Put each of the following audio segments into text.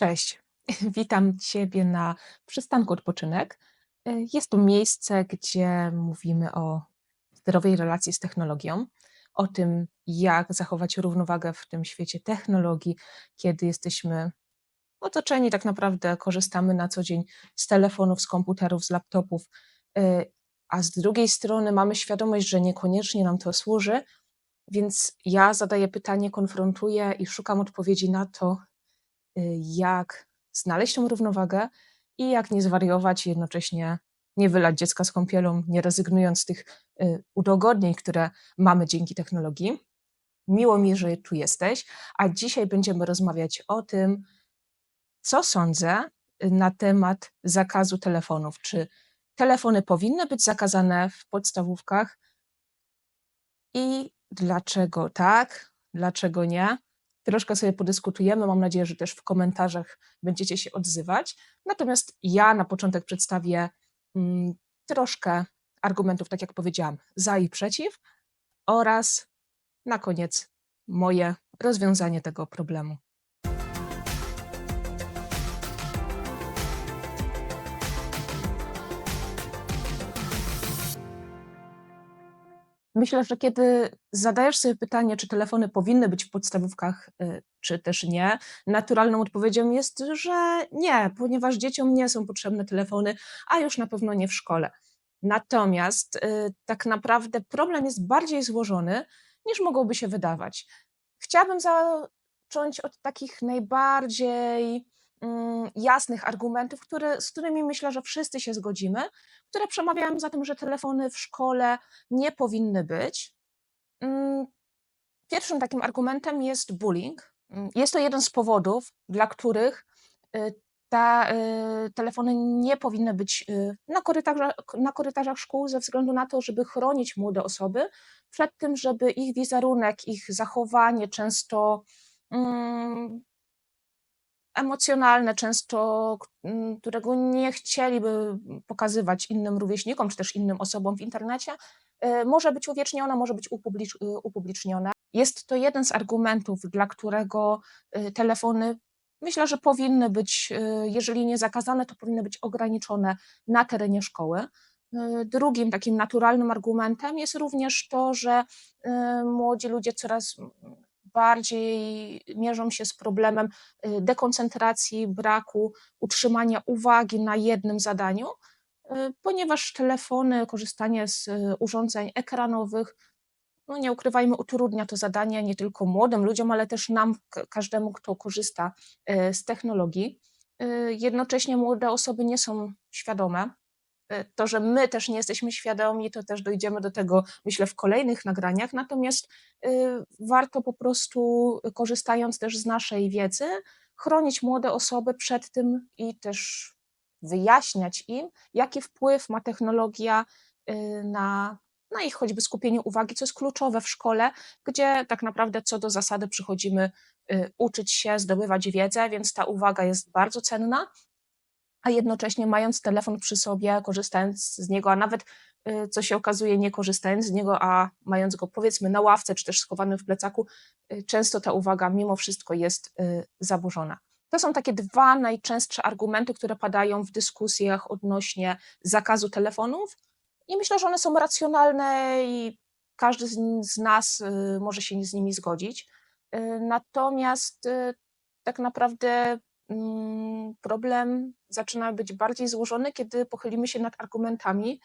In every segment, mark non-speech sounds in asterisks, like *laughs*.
Cześć, *laughs* witam Ciebie na przystanku Odpoczynek. Y, Jest to miejsce, gdzie mówimy o zdrowej relacji z technologią, o tym, jak zachować równowagę w tym świecie technologii, kiedy jesteśmy otoczeni, tak naprawdę korzystamy na co dzień z telefonów, z komputerów, z laptopów, y, a z drugiej strony mamy świadomość, że niekoniecznie nam to służy, więc ja zadaję pytanie, konfrontuję i szukam odpowiedzi na to, jak znaleźć tą równowagę i jak nie zwariować, jednocześnie nie wylać dziecka z kąpielą, nie rezygnując z tych y, udogodnień, które mamy dzięki technologii. Miło mi, że tu jesteś, a dzisiaj będziemy rozmawiać o tym, co sądzę y, na temat zakazu telefonów. Czy telefony powinny być zakazane w podstawówkach i dlaczego tak, dlaczego nie? Troszkę sobie podyskutujemy. Mam nadzieję, że też w komentarzach będziecie się odzywać. Natomiast ja na początek przedstawię mm, troszkę argumentów, tak jak powiedziałam, za i przeciw, oraz na koniec moje rozwiązanie tego problemu. Myślę, że kiedy zadajesz sobie pytanie, czy telefony powinny być w podstawówkach, y, czy też nie, naturalną odpowiedzią jest, że nie, ponieważ dzieciom nie są potrzebne telefony, a już na pewno nie w szkole. Natomiast y, tak naprawdę problem jest bardziej złożony, niż mogłoby się wydawać. Chciałabym zacząć od takich najbardziej jasnych argumentów, które, z którymi myślę, że wszyscy się zgodzimy, które przemawiają za tym, że telefony w szkole nie powinny być. Mm, Pierwszym takim argumentem jest bullying. Mm, Jest to jeden z powodów, dla których y, ta, y, telefony nie powinny być y, na korytarzach, na korytarzach szkół ze względu na to, żeby chronić młode osoby przed tym, żeby ich wizerunek, ich zachowanie często mm, emocjonalne, często którego nie chcieliby pokazywać innym rówieśnikom czy też innym osobom w internecie, y, może być uwiecznione, może być upublicz, y, upublicznione. Jest to jeden z argumentów, dla którego y, telefony myślę, że powinny być, jeżeli nie zakazane, to powinny być ograniczone na terenie szkoły. Drugim takim naturalnym argumentem jest również to, że młodzi ludzie coraz bardziej mierzą się z problemem y, dekoncentracji, braku utrzymania uwagi na jednym zadaniu, y, ponieważ telefony, korzystanie z y, urządzeń ekranowych, no nie ukrywajmy, utrudnia to zadanie nie tylko młodym ludziom, ale też nam, każdemu, kto korzysta z technologii. Jednocześnie młode osoby nie są świadome. Y, To, że my też nie jesteśmy świadomi, to też dojdziemy do tego, myślę, w kolejnych nagraniach. Natomiast y, warto po prostu, korzystając też z naszej wiedzy, chronić młode osoby przed tym i też wyjaśniać im, jaki wpływ ma technologia y, na, na ich choćby skupienie uwagi, co jest kluczowe w szkole, gdzie tak naprawdę co do zasady przychodzimy y, uczyć się, zdobywać wiedzę, więc ta uwaga jest bardzo cenna a jednocześnie mając telefon przy sobie, korzystając z niego, a nawet y, co się okazuje, nie korzystając z niego, a mając go powiedzmy na ławce czy też schowanym w plecaku, y, często ta uwaga mimo wszystko jest y, zaburzona. To są takie dwa najczęstsze argumenty, które padają w dyskusjach odnośnie zakazu telefonów, i myślę, że one są racjonalne i każdy z, nas może się z nimi zgodzić. Natomiast tak naprawdę problem zaczyna być bardziej złożony, kiedy pochylimy się nad argumentami,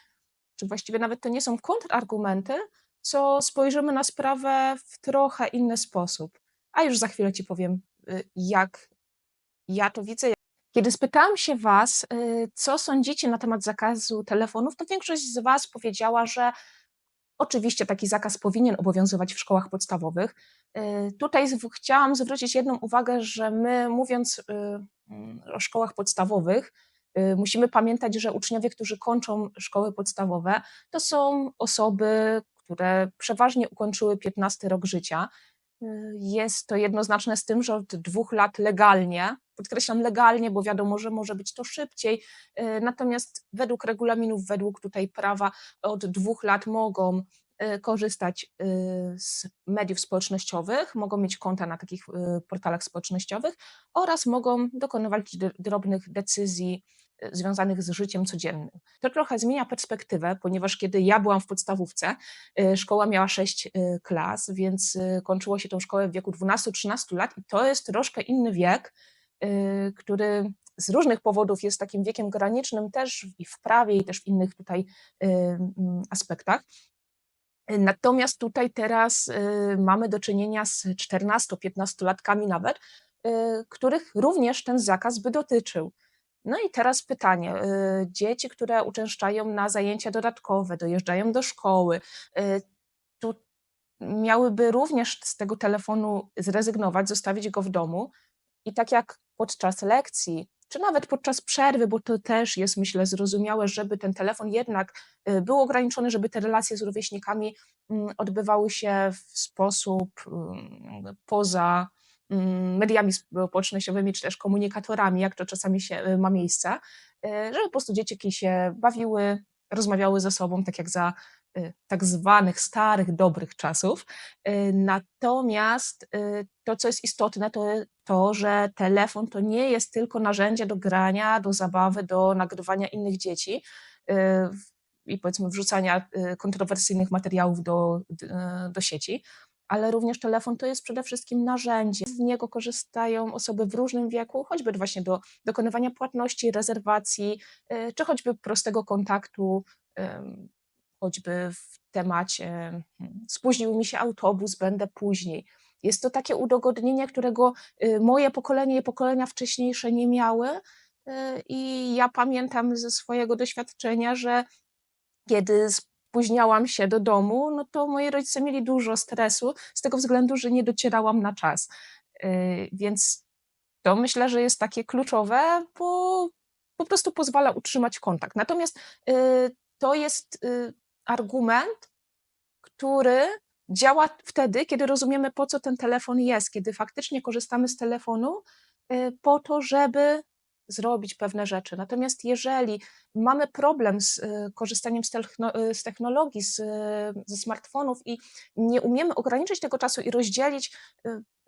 czy właściwie nawet to nie są kontrargumenty, co spojrzymy na sprawę w trochę inny sposób. A już za chwilę Ci powiem, y, jak ja to widzę. Kiedy spytałam się Was, y, co sądzicie na temat zakazu telefonów, to większość z Was powiedziała, że Oczywiście taki zakaz powinien obowiązywać w szkołach podstawowych. Y, Tutaj chciałam zwrócić jedną uwagę, że my mówiąc y, o szkołach podstawowych, y, musimy pamiętać, że uczniowie, którzy kończą szkoły podstawowe, to są osoby, które przeważnie ukończyły 15 rok życia. Jest to jednoznaczne z tym, że od dwóch lat legalnie, podkreślam legalnie, bo wiadomo, że może być to szybciej, y, natomiast według regulaminów, według tutaj prawa od dwóch lat mogą y, korzystać y, z mediów społecznościowych, mogą mieć konta na takich portalach społecznościowych oraz mogą dokonywać dr- drobnych decyzji związanych z życiem codziennym. To trochę zmienia perspektywę, ponieważ kiedy ja byłam w podstawówce, y, szkoła miała 6 klas, więc y, kończyło się tą szkołę w wieku 12-13 lat i to jest troszkę inny wiek, y, który z różnych powodów jest takim wiekiem granicznym też i w prawie, i też w innych tutaj y, mm, aspektach. Natomiast tutaj teraz y, mamy do czynienia z 14-15-latkami nawet, y, których również ten zakaz by dotyczył. No i teraz pytanie, y, dzieci, które uczęszczają na zajęcia dodatkowe, dojeżdżają do szkoły, y, tu miałyby również z tego telefonu zrezygnować, zostawić go w domu? I tak jak podczas lekcji, czy nawet podczas przerwy, bo to też jest, myślę, zrozumiałe, żeby ten telefon jednak y, był ograniczony, żeby te relacje z rówieśnikami mm, odbywały się w sposób poza mediami społecznościowymi, czy też komunikatorami, jak to czasami się y, ma miejsce, y, żeby po prostu dzieciaki się bawiły, rozmawiały ze sobą, tak jak za y, tak zwanych starych, dobrych czasów. Natomiast to, co jest istotne, to to, że telefon to nie jest tylko narzędzie do grania, do zabawy, do nagrywania innych dzieci i powiedzmy wrzucania kontrowersyjnych materiałów do, do sieci, ale również telefon to jest przede wszystkim narzędzie. Z niego korzystają osoby w różnym wieku, choćby właśnie do dokonywania płatności, rezerwacji, y, czy choćby prostego kontaktu, choćby w temacie hmm, spóźnił mi się autobus, będę później. Jest to takie udogodnienie, którego y, moje pokolenie i pokolenia wcześniejsze nie miały. y, I ja pamiętam ze swojego doświadczenia, że kiedy spóźniałam się do domu, no to moi rodzice mieli dużo stresu z tego względu, że nie docierałam na czas. Y, Więc to myślę, że jest takie kluczowe, bo po prostu pozwala utrzymać kontakt. Natomiast y, to jest y, argument, który działa wtedy, kiedy rozumiemy, po co ten telefon jest, kiedy faktycznie korzystamy z telefonu po to, żeby zrobić pewne rzeczy. Natomiast jeżeli mamy problem z y, korzystaniem y, z technologii, z, y, ze smartfonów i nie umiemy ograniczyć tego czasu i rozdzielić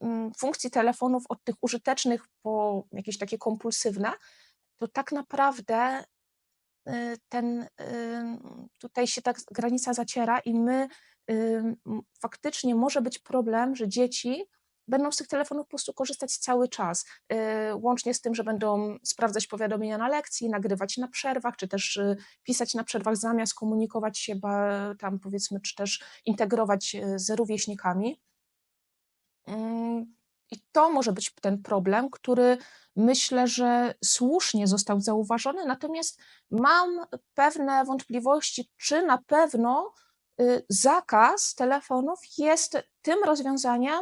mm, funkcji telefonów od tych użytecznych po jakieś takie kompulsywne, to tak naprawdę ten, tutaj się tak granica zaciera i my faktycznie może być problem, że dzieci będą z tych telefonów po prostu korzystać cały czas, y, łącznie z tym, że będą sprawdzać powiadomienia na lekcji, nagrywać na przerwach, czy też y, pisać na przerwach zamiast komunikować się tam powiedzmy, czy też integrować y, z rówieśnikami. Mm, I to może być ten problem, który myślę, że słusznie został zauważony, natomiast mam pewne wątpliwości, czy na pewno zakaz telefonów jest tym rozwiązaniem,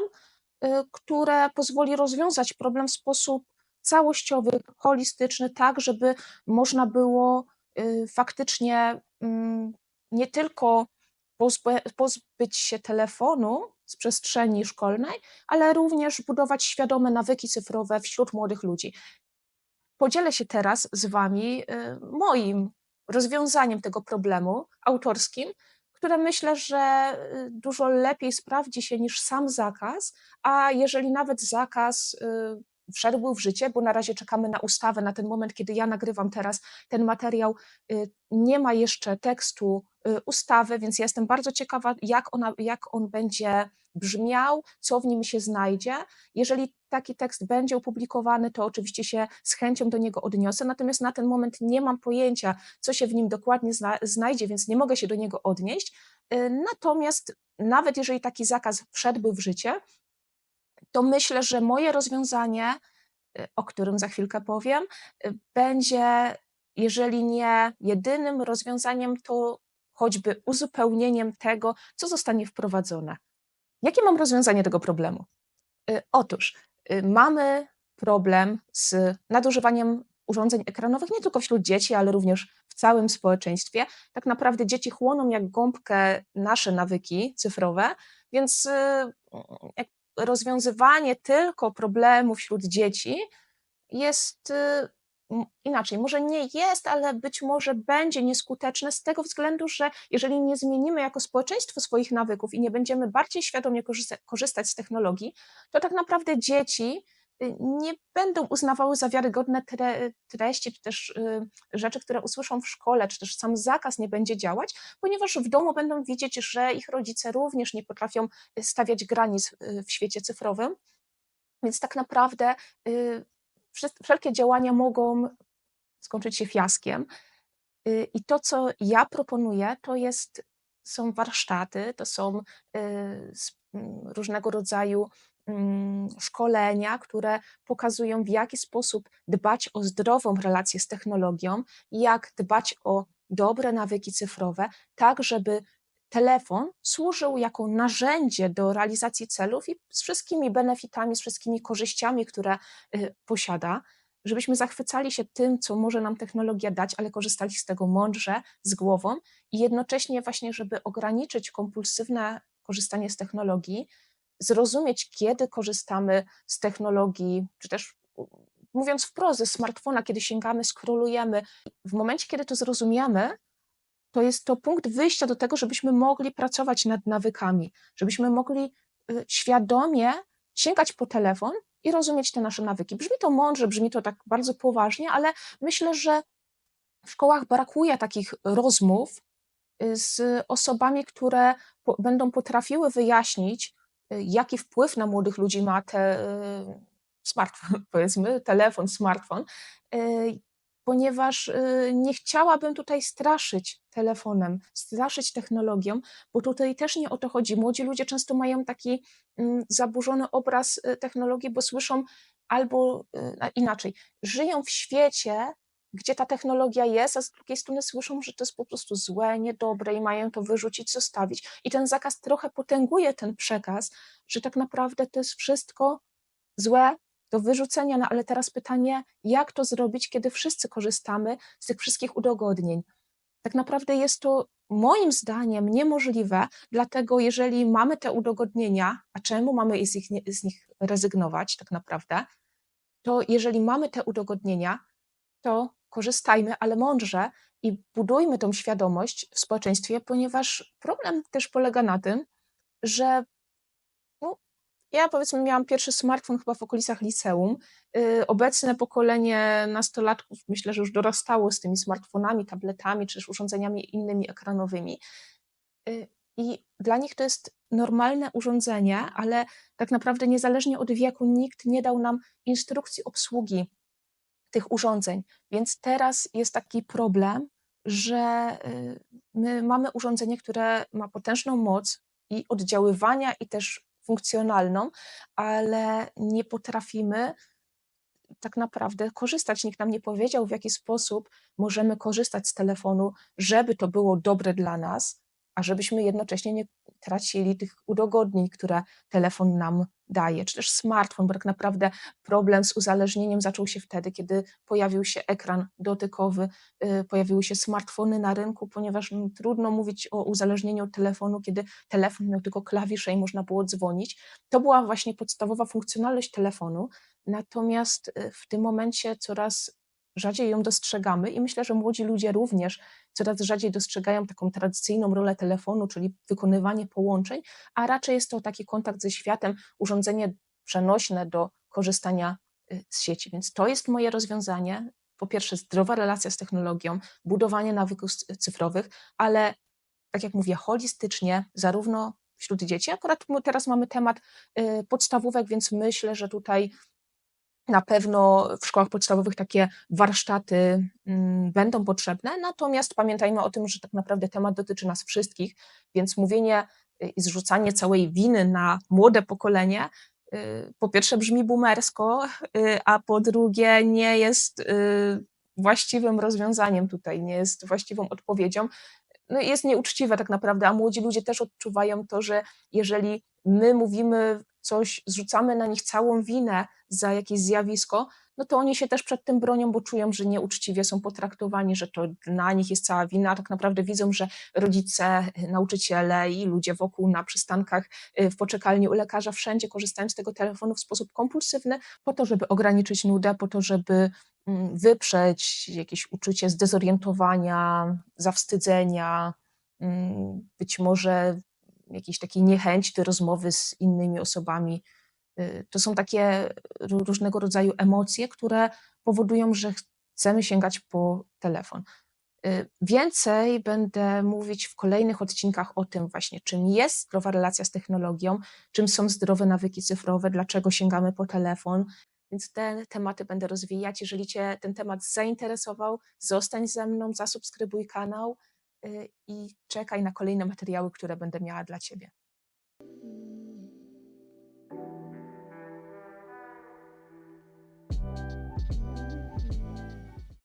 które pozwoli rozwiązać problem w sposób całościowy, holistyczny, tak, żeby można było y, faktycznie mm, nie tylko pozbyć się telefonu z przestrzeni szkolnej, ale również budować świadome nawyki cyfrowe wśród młodych ludzi. Podzielę się teraz z Wami y, moim rozwiązaniem tego problemu autorskim, które myślę, że y, dużo lepiej sprawdzi się niż sam zakaz, a jeżeli nawet zakaz y, wszedłby w życie, bo na razie czekamy na ustawę, na ten moment, kiedy ja nagrywam teraz ten materiał, y, nie ma jeszcze tekstu ustawy, więc jestem bardzo ciekawa, jak, ona, jak on będzie brzmiał, co w nim się znajdzie. Jeżeli taki tekst będzie opublikowany, to oczywiście się z chęcią do niego odniosę, natomiast na ten moment nie mam pojęcia, co się w nim dokładnie zna, znajdzie, więc nie mogę się do niego odnieść. Y, Natomiast nawet jeżeli taki zakaz wszedłby w życie, to myślę, że moje rozwiązanie, y, o którym za chwilkę powiem, y, będzie, jeżeli nie jedynym rozwiązaniem, to choćby uzupełnieniem tego, co zostanie wprowadzone. Jakie mam rozwiązanie tego problemu? Otóż mamy problem z nadużywaniem urządzeń ekranowych nie tylko wśród dzieci, ale również w całym społeczeństwie. Tak naprawdę dzieci chłoną jak gąbkę nasze nawyki cyfrowe, więc y, rozwiązywanie tylko problemu wśród dzieci jest y, inaczej, może nie jest, ale być może będzie nieskuteczne z tego względu, że jeżeli nie zmienimy jako społeczeństwo swoich nawyków i nie będziemy bardziej świadomie korzysta- korzystać z technologii, to tak naprawdę dzieci y, nie będą uznawały za wiarygodne tre, treści, czy też y, rzeczy, które usłyszą w szkole, czy też sam zakaz nie będzie działać, ponieważ w domu będą widzieć, że ich rodzice również nie potrafią y, stawiać granic y, w świecie cyfrowym. Więc tak naprawdę y, wszelkie działania mogą skończyć się fiaskiem. Y, I to, co ja proponuję, to jest, są warsztaty, to są y, mm, różnego rodzaju mm, szkolenia, które pokazują, w jaki sposób dbać o zdrową relację z technologią, jak dbać o dobre nawyki cyfrowe, tak żeby telefon służył jako narzędzie do realizacji celów i z wszystkimi benefitami, z wszystkimi korzyściami, które y, posiada, żebyśmy zachwycali się tym, co może nam technologia dać, ale korzystali z tego mądrze, z głową i jednocześnie właśnie, żeby ograniczyć kompulsywne korzystanie z technologii, zrozumieć, kiedy korzystamy z technologii, czy też mówiąc wprost, ze smartfona, kiedy sięgamy, skrolujemy. W momencie, kiedy to zrozumiemy, to jest to punkt wyjścia do tego, żebyśmy mogli pracować nad nawykami, żebyśmy mogli y, świadomie sięgać po telefon i rozumieć te nasze nawyki. Brzmi to mądrze, brzmi to tak bardzo poważnie, ale myślę, że w szkołach brakuje takich rozmów y, z osobami, które będą potrafiły wyjaśnić, y, jaki wpływ na młodych ludzi ma te smartfon, *laughs* powiedzmy, telefon, smartfon, ponieważ y, nie chciałabym tutaj straszyć telefonem, straszyć technologią, bo tutaj też nie o to chodzi. Młodzi ludzie często mają taki mm, zaburzony obraz y, technologii, bo słyszą albo y, inaczej, żyją w świecie, gdzie ta technologia jest, a z drugiej strony słyszą, że to jest po prostu złe, niedobre i mają to wyrzucić, zostawić. I ten zakaz trochę potęguje ten przekaz, że tak naprawdę to jest wszystko złe do wyrzucenia, no ale teraz pytanie, jak to zrobić, kiedy wszyscy korzystamy z tych wszystkich udogodnień? Tak naprawdę jest to moim zdaniem niemożliwe, dlatego jeżeli mamy te udogodnienia, a czemu mamy z, ich, z nich rezygnować tak naprawdę, to jeżeli mamy te udogodnienia, to korzystajmy, ale mądrze i budujmy tą świadomość w społeczeństwie, ponieważ problem też polega na tym, że ja powiedzmy miałam pierwszy smartfon chyba w okolicach liceum. Y, Obecne pokolenie nastolatków myślę, że już dorastało z tymi smartfonami, tabletami czy też urządzeniami innymi ekranowymi. Y, I dla nich to jest normalne urządzenie, ale tak naprawdę niezależnie od wieku nikt nie dał nam instrukcji obsługi tych urządzeń. Więc teraz jest taki problem, że y, my mamy urządzenie, które ma potężną moc i oddziaływania, i też funkcjonalną, ale nie potrafimy tak naprawdę korzystać. Nikt nam nie powiedział, w jaki sposób możemy korzystać z telefonu, żeby to było dobre dla nas, a żebyśmy jednocześnie nie tracili tych udogodnień, które telefon nam daje, czy też smartfon, bo tak naprawdę problem z uzależnieniem zaczął się wtedy, kiedy pojawił się ekran dotykowy, y, pojawiły się smartfony na rynku, ponieważ no, trudno mówić o uzależnieniu od telefonu, kiedy telefon miał tylko klawisze i można było dzwonić. To była właśnie podstawowa funkcjonalność telefonu, natomiast y, w tym momencie coraz rzadziej ją dostrzegamy i myślę, że młodzi ludzie również coraz rzadziej dostrzegają taką tradycyjną rolę telefonu, czyli wykonywanie połączeń, a raczej jest to taki kontakt ze światem, urządzenie przenośne do korzystania y, z sieci. Więc to jest moje rozwiązanie. Po pierwsze, zdrowa relacja z technologią, budowanie nawyków cyfrowych, ale tak jak mówię, holistycznie, zarówno wśród dzieci. Akurat teraz mamy temat y, podstawówek, więc myślę, że tutaj na pewno w szkołach podstawowych takie warsztaty mm, będą potrzebne, natomiast pamiętajmy o tym, że tak naprawdę temat dotyczy nas wszystkich, więc mówienie y, i zrzucanie całej winy na młode pokolenie, y, po pierwsze brzmi boomersko, y, a po drugie nie jest właściwym rozwiązaniem tutaj, nie jest właściwą odpowiedzią. No jest nieuczciwe tak naprawdę, a młodzi ludzie też odczuwają to, że jeżeli my mówimy coś, zrzucamy na nich całą winę za jakieś zjawisko, no to oni się też przed tym bronią, bo czują, że nieuczciwie są potraktowani, że to na nich jest cała wina, tak naprawdę widzą, że rodzice, nauczyciele i ludzie wokół na przystankach, y, w poczekalni u lekarza, wszędzie korzystają z tego telefonu w sposób kompulsywny, po to, żeby ograniczyć nudę, po to, żeby mm, wyprzeć jakieś uczucie zdezorientowania, zawstydzenia, mm, być może jakiejś takiej niechęci do rozmowy z innymi osobami. Y, To są takie ró- różnego rodzaju emocje, które powodują, że chcemy sięgać po telefon. Y, Więcej będę mówić w kolejnych odcinkach o tym właśnie, czym jest zdrowa relacja z technologią, czym są zdrowe nawyki cyfrowe, dlaczego sięgamy po telefon. Więc te tematy będę rozwijać. Jeżeli Cię ten temat zainteresował, zostań ze mną, zasubskrybuj kanał i czekaj na kolejne materiały, które będę miała dla Ciebie.